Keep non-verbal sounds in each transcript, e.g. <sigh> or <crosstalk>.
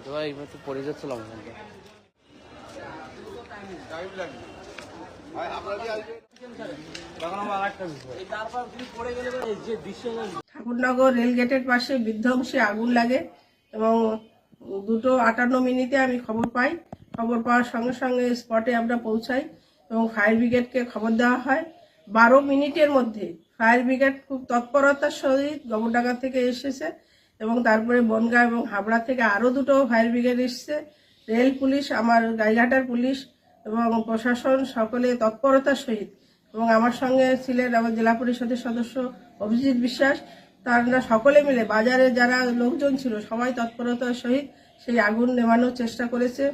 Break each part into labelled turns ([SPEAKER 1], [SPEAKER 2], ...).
[SPEAKER 1] হতে পারে এইবার পড়ে
[SPEAKER 2] ঠাকুরনগর রেলগেটের পাশে বিধ্বংসী আগুন লাগে এবং দুটো আটান্ন মিনিটে আমি খবর পাই। খবর পাওয়ার সঙ্গে সঙ্গে স্পটে আমরা পৌঁছাই এবং ফায়ার ব্রিগেডকে খবর দেওয়া হয়। বারো মিনিটের মধ্যে ফায়ার ব্রিগেড খুব তৎপরতার সহিত গবরডাঙ্গা থেকে এসেছে। এবং তারপরে বনগাঁ এবং হাবড়া থেকে আরও দুটো ফায়ার ব্রিগেড এসছে। রেল পুলিশ, আমার গাইঘাটার পুলিশ এবং প্রশাসন সকলে তৎপরতার সহিত এবং আমার সঙ্গে ছিলেন আমার জেলা পরিষদের সদস্য অভিজিৎ বিশ্বাস। তারা সকলে মিলে, বাজারে যারা লোকজন ছিল, সবাই তৎপরতার সহিত সেই আগুন নেভানোর চেষ্টা করেছে।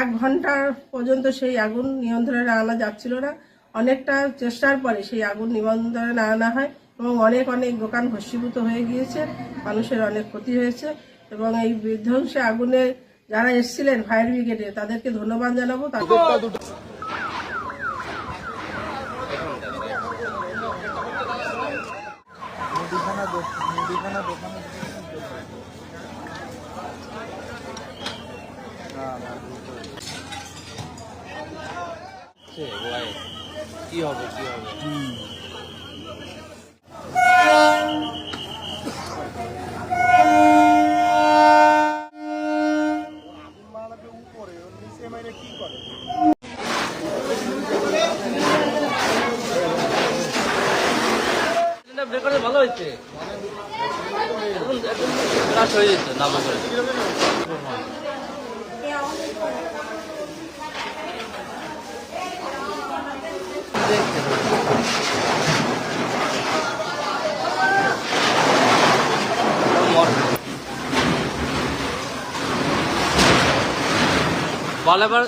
[SPEAKER 2] এক ঘণ্টা পর্যন্ত সেই আগুন নিয়ন্ত্রণে আনা যাচ্ছিল না। অনেকটা চেষ্টার পরে সেই আগুন নিয়ন্ত্রণে আনা হয়। এবং অনেক অনেক দোকান ভস্মীভূত হয়ে গিয়েছে মানুষের অনেক ক্ষতি হয়েছে এবং এই বিধ্বংসী আগুনে যারা এসেছিলেন ফায়ার ব্রিগেডে তাদেরকে ধন্যবাদ জানাব। তাদের
[SPEAKER 1] কি হবে কি হবে? হয়েছে? হয়ে বল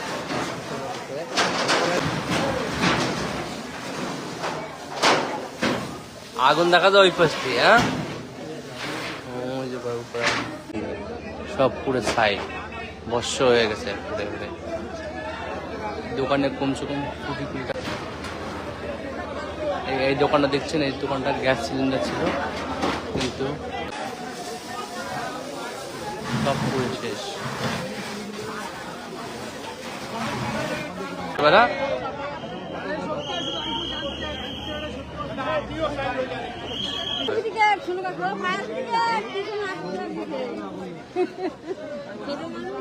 [SPEAKER 1] আগুন দেখা যায় ওই পাশ দিয়ে হ্যাঁ? সব পুরো ছাই, বর্ষ হয়ে গেছে পুরো পুরো। দোকানে কমসে কম কুড়ি কুড়ি এই দোকানটা দেখছেন? এই দোকানটা গ্যাস সিলিন্ডার ছিল, কিন্তু সব পুরো শেষ। এবার
[SPEAKER 3] শুনো <laughs>